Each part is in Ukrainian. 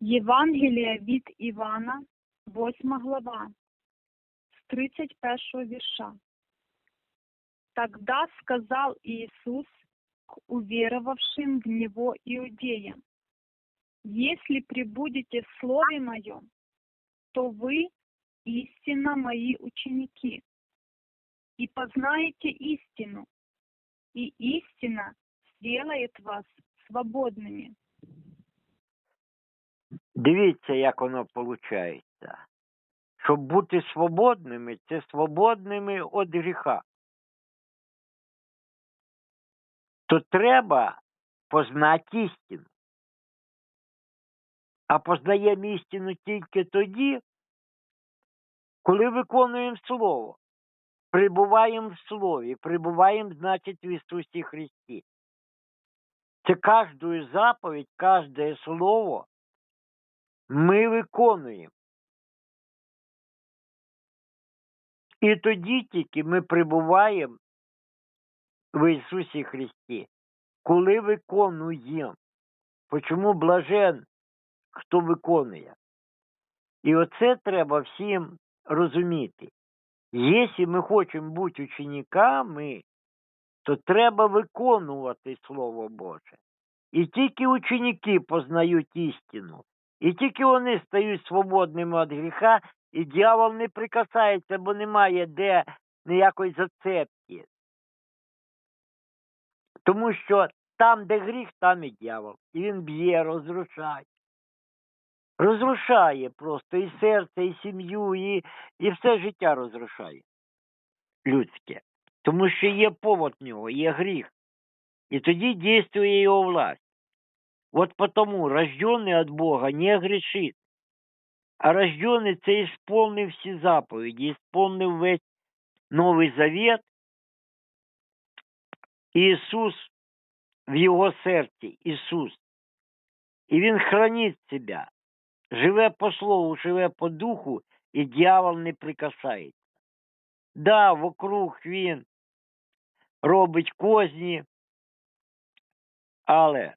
Євангелія від Івана, 8 глава, з 31 вірша. Тогда сказал Иисус к уверовавшим в Него иудеям, «Если пребудете в Слове Моем, то вы истинно Мои ученики, и познаете истину, и истина сделает вас свободными». Дивіться, як воно виходить. Щоб бути свободними, це свободними від гріха. То треба познати істину. А познаємо істину тільки тоді, коли виконуємо Слово. Прибуваємо в Слові, прибуваємо, значить, в Ісусі Христі. Це кожну заповідь, кожне слово ми виконуємо. І тоді тільки ми прибуваємо в Ісусі Христі, коли виконуємо. Почому блажен, хто виконує? І оце треба всім розуміти. Якщо ми хочемо бути учениками, то треба виконувати Слово Боже. І тільки ученики познають істину. І тільки вони стають свободними від гріха, і дьявол не прикасається, бо немає де ніякої зацепки. Тому що там, де гріх, там і дьявол. І він б'є, розрушає. Розрушає просто і серце, і сім'ю, і, і все життя розрушає людське. Тому що є повод в нього, є гріх. І тоді дійствує його власть. Вот потому рожденный от Бога не грешит, а рожденный це исполнив всі заповіді, исполнив весь Новий Завет. Ісус в його серці, Ісус. І Він хранить себе, живе по слову, живе по духу, і дьявол не прикасається. Да, вокруг він робить козні, але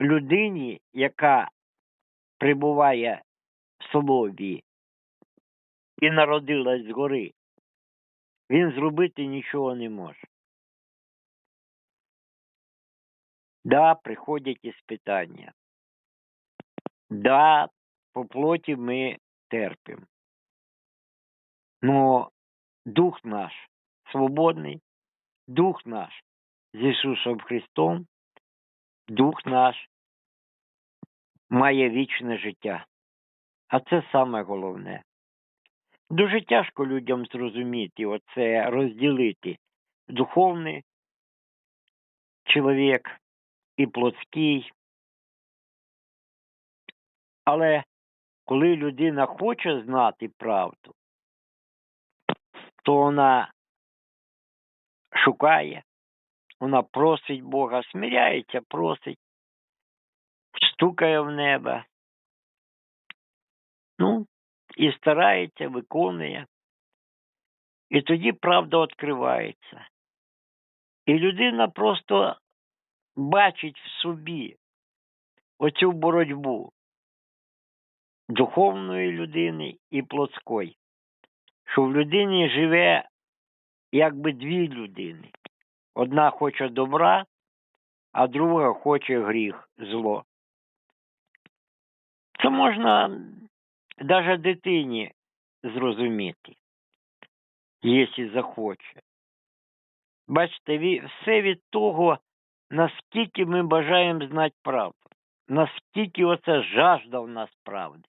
людині, яка прибуває в слові і народилась згори, він зробити нічого не може. Да, приходять іспитання. Да, по плоті ми терпимо. Но дух наш свободний, дух наш з Ісусом Христом, дух наш має вічне життя. А це саме головне. Дуже тяжко людям зрозуміти, оце розділити духовний чоловік і плотський. Але коли людина хоче знати правду, то вона шукає, вона просить Бога, смиряється, просить, стукає в небо. Ну, і старається, виконує. І тоді правда відкривається. І людина просто бачить в собі оцю боротьбу духовної людини і плотської, що в людині живе якби дві людини. Одна хоче добра, а друга хоче гріх, зло. Це можна навіть дитині зрозуміти, якщо захоче. Бачите, все від того, наскільки ми бажаємо знати правду, наскільки оце жажда в нас правди.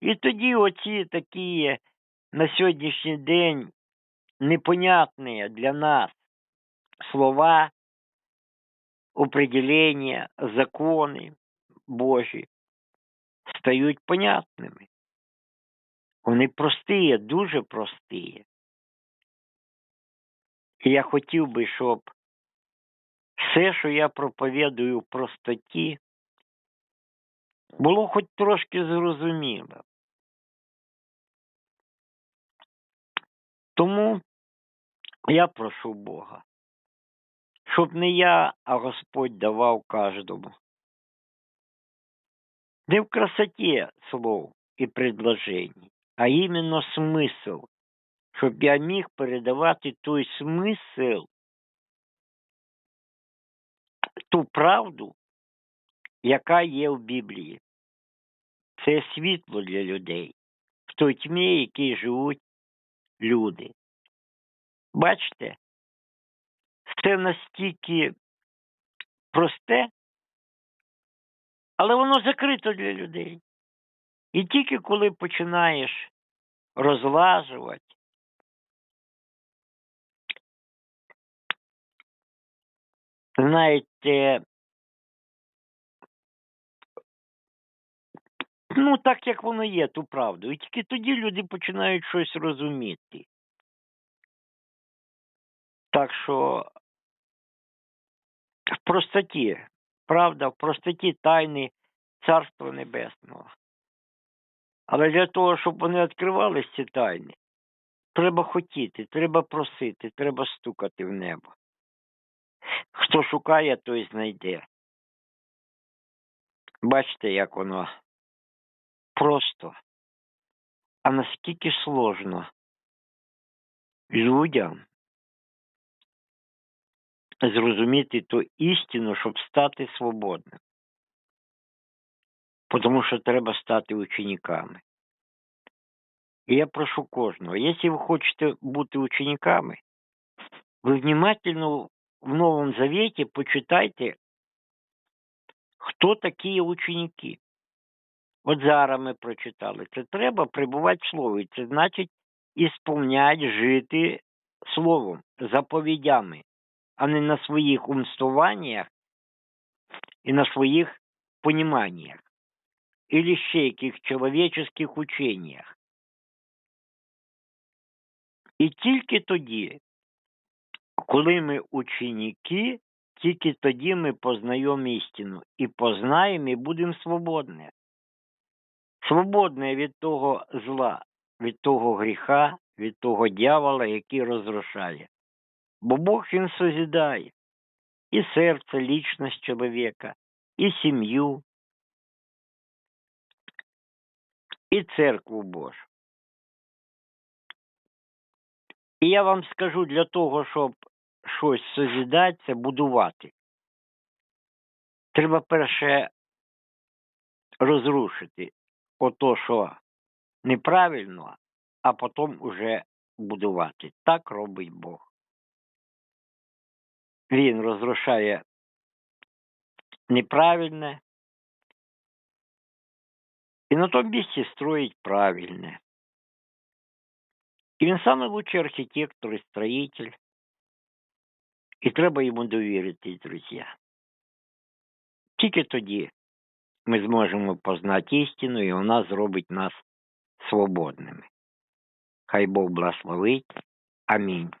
І тоді оці такі на сьогоднішній день непонятні для нас слова, определения, закони Божі стають понятними. Вони прості, дуже прості. І я хотів би, щоб все, що я проповідую в простоті, було хоч трошки зрозуміло. Тому я прошу Бога, щоб не я, а Господь давав кожному. не в красоте слов і предложений, а іменно смисл, щоб я міг передавати той смисл, ту правду, яка є в Біблії. Це світло для людей, в той тьмі, якій живуть люди. Бачите, це настільки просте, але воно закрито для людей. І тільки коли починаєш розлажувати, знаєте, ну так як воно є, ту правду. І тільки тоді люди починають щось розуміти. Так що в простоті, правда, в простоті тайни Царства Небесного. Але для того, щоб вони відкривались ці тайни, треба хотіти, треба просити, треба стукати в небо. Хто шукає, той знайде. Бачите, як воно просто. А наскільки сложно людям зрозуміти ту істину, щоб стати свободним. Тому що треба стати учениками. І я прошу кожного, якщо ви хочете бути учениками, ви внимательно в Новому Завете почитайте, хто такі ученики. От зараз ми прочитали. Це треба прибувати в слові. Це значить ісполнять, жити словом, заповідями, а не на своїх умствуваннях і на своїх поніманнях. Или ще яких чоловічих ученнях. І тільки тоді, коли ми ученики, тільки тоді ми познаємо істину і познаємо і будемо свободні. Свободні від того зла, від того гріха, від того дьявола, який розрушає. Бо Бог він созидає і серце, лічність чоловіка, і сім'ю, і церкву Божу. І я вам скажу для того, щоб щось созидати, це будувати. Треба перше розрушити ото, що неправильно, а потім уже будувати. Так робить Бог. Він розрушає неправильне і на тому місці строїть правильне. І він самий лучший архітектор і строїтель. І треба йому довіритись, друзі. Тільки тоді ми зможемо познати істину, і вона зробить нас свободними. Хай Бог благословить. Амінь.